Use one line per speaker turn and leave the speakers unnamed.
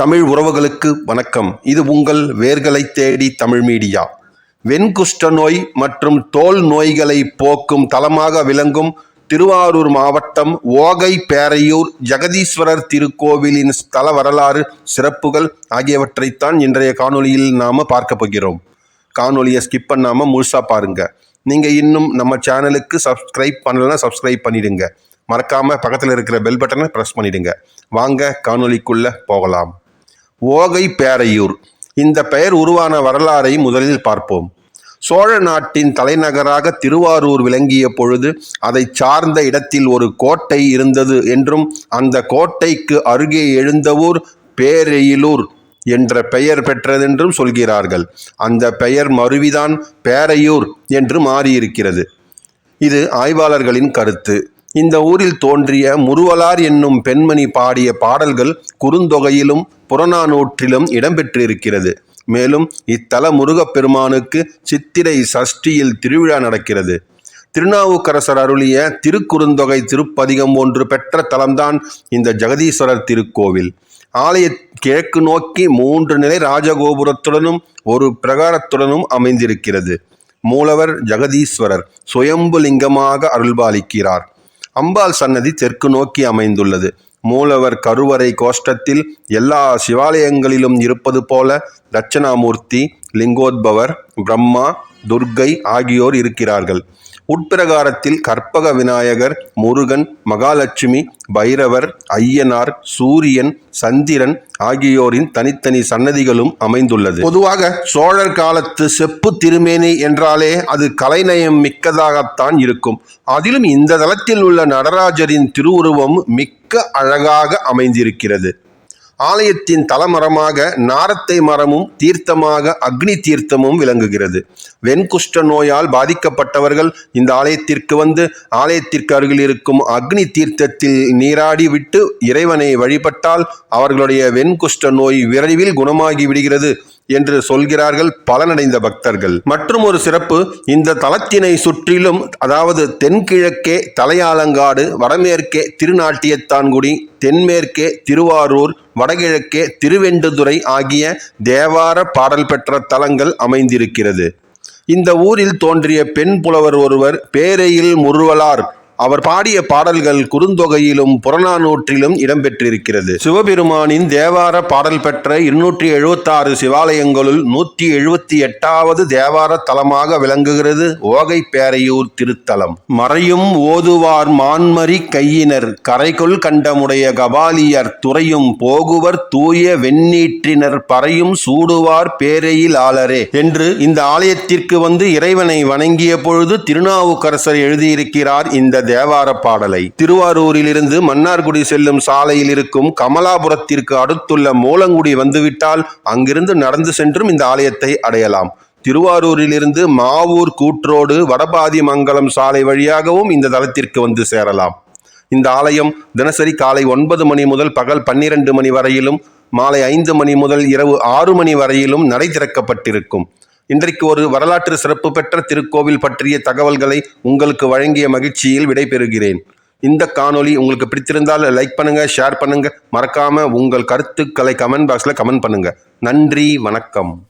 தமிழ் உறவுகளுக்கு வணக்கம். இது உங்கள் வேர்களை தேடி தமிழ் மீடியா. வெண்குஷ்ட நோய் மற்றும் தோல் நோய்களை போக்கும் தலமாக விளங்கும் திருவாரூர் மாவட்டம் ஓகை பேரையூர் ஜெகதீஸ்வரர் திருக்கோவிலின் ஸ்தல வரலாறு சிறப்புகள் ஆகியவற்றைத்தான் இன்றைய காணொலியில் நாம் பார்க்க போகிறோம். காணொலியை ஸ்கிப் பண்ணாமல் முழுசாக பாருங்க. நீங்கள் இன்னும் நம்ம சேனலுக்கு சப்ஸ்கிரைப் பண்ணலைன்னா சப்ஸ்கிரைப் பண்ணிடுங்க. மறக்காமல் பக்கத்தில் இருக்கிற பெல் பட்டனை ப்ரெஸ் பண்ணிடுங்க. வாங்க காணொலிக்குள்ளே போகலாம். ஓகை பேரையூர். இந்த பெயர் உருவான வரலாறை முதலில் பார்ப்போம். சோழ நாட்டின் தலைநகராக திருவாரூர் விளங்கிய பொழுது அதை சார்ந்த இடத்தில் ஒரு கோட்டை இருந்தது என்றும் அந்த கோட்டைக்கு அருகே எழுந்த ஊர் பேரெயிலூர் என்ற பெயர் பெற்றதென்றும் சொல்கிறார்கள். அந்த பெயர் மருவிதான் பேரையூர் என்று மாறியிருக்கிறது. இது ஆய்வாளர்களின் கருத்து. இந்த ஊரில் தோன்றிய முருவலார் என்னும் பெண்மணி பாடிய பாடல்கள் குறுந்தொகையிலும் புறநானூற்றிலும் இடம்பெற்றிருக்கிறது. மேலும் இத்தல முருகப்பெருமானுக்கு சித்திரை சஷ்டியில் திருவிழா நடக்கிறது. திருநாவுக்கரசர் அருளிய திருக்குறுந்தொகை திருப்பதிகம் ஒன்று பெற்ற தலம்தான் இந்த ஜெகதீஸ்வரர் திருக்கோவில். ஆலய கிழக்கு நோக்கி மூன்று நிலை ராஜகோபுரத்துடனும் ஒரு பிரகாரத்துடனும் அமைந்திருக்கிறது. மூலவர் ஜெகதீஸ்வரர் சுயம்பு லிங்கமாக அருள்பாலிக்கிறார். அம்பாள் சன்னதி தெற்கு நோக்கி அமைந்துள்ளது. மூலவர் கருவறை கோஷ்டத்தில் எல்லா சிவாலயங்களிலும் இருப்பது போல தட்சணாமூர்த்தி லிங்கோத்பவர் பிரம்மா துர்க்கை ஆகியோர் இருக்கிறார்கள். உட்பிரகாரத்தில் கற்பக விநாயகர் முருகன் மகாலட்சுமி பைரவர் ஐயனார் சூரியன் சந்திரன் ஆகியோரின் தனித்தனி சன்னதிகளும் அமைந்துள்ளது. பொதுவாக சோழர் காலத்து செப்பு திருமேனி என்றாலே அது கலைநயம் மிக்கதாகத்தான் இருக்கும். அதிலும் இந்த தளத்தில் உள்ள நடராஜரின் திருவுருவம் மிக்க அழகாக அமைந்திருக்கிறது. ஆலயத்தின் தலமரமாக நாரத்தை மரமும் தீர்த்தமாக அக்னி தீர்த்தமும் விளங்குகிறது. வெண்குஷ்ட நோயால் பாதிக்கப்பட்டவர்கள் இந்த ஆலயத்திற்கு வந்து ஆலயத்திற்கு அருகில் இருக்கும் அக்னி தீர்த்தத்தில் நீராடி விட்டு இறைவனை வழிபட்டால் அவர்களுடைய வெண்குஷ்ட நோய் விரைவில் குணமாகி விடுகிறது. என்று சொல்கிறார்கள் பலனடைந்த பக்தர்கள். மற்றும் ஒரு சிறப்பு இந்த தலத்தினை சுற்றிலும் அதாவது தென்கிழக்கே தலையாலங்காடு வடமேற்கே திருநாட்டியத்தான்குடி தென்மேற்கே திருவாரூர் வடகிழக்கே திருவெண்டுதுறை ஆகிய தேவார பாடல் பெற்ற தலங்கள் அமைந்திருக்கிறது. இந்த ஊரில் தோன்றிய பெண் புலவர் ஒருவர் பேரையில் முருவலார் அவர் பாடிய பாடல்கள் குறுந்தொகையிலும் புறநானூற்றிலும் இடம்பெற்றிருக்கிறது. சிவபெருமானின் தேவார பாடல் பெற்ற இருநூற்றி எழுபத்தாறு சிவாலயங்களுள் நூற்றி எழுபத்தி எட்டாவது தேவார தலமாக விளங்குகிறது ஓகை பேரையூர் திருத்தலம். மறையும் ஓதுவார் மான்மரி கையினர் கரைகொள் கண்டமுடைய கபாலியர் துறையும் போகுவர் தூய வெண்ணீற்றினர் பறையும் சூடுவார் பேரையில் ஆளரே என்று இந்த ஆலயத்திற்கு வந்து இறைவனை வணங்கிய பொழுது திருநாவுக்கரசர் எழுதியிருக்கிறார் இந்த தேவார பாடலை. திருவாரூரிலிருந்து மன்னார்குடி செல்லும் சாலையில் இருக்கும் கமலாபுரத்திற்கு அடுத்துள்ள மூலங்குடி வந்துவிட்டால் அங்கிருந்து நடந்து சென்றும் இந்த ஆலயத்தை அடையலாம். திருவாரூரிலிருந்து மாவூர் கூற்றோடு வடபாதிமங்கலம் சாலை வழியாகவும் இந்த தலத்திற்கு வந்து சேரலாம். இந்த ஆலயம் தினசரி காலை ஒன்பது மணி முதல் பகல் பன்னிரண்டு மணி வரையிலும் மாலை ஐந்து மணி முதல் இரவு ஆறு மணி வரையிலும் நடை திறக்கப்பட்டிருக்கும். இன்றைக்கு ஒரு வரலாற்று சிறப்பு பெற்ற திருக்கோவில் பற்றிய தகவல்களை உங்களுக்கு வழங்கிய மகிழ்ச்சியில் விடைபெறுகிறேன். இந்த காணொளி உங்களுக்கு பிடித்திருந்தால் லைக் பண்ணுங்க ஷேர் பண்ணுங்க. மறக்காம உங்கள் கருத்துக்களை கமெண்ட் பாக்ஸில் கமெண்ட் பண்ணுங்க. நன்றி வணக்கம்.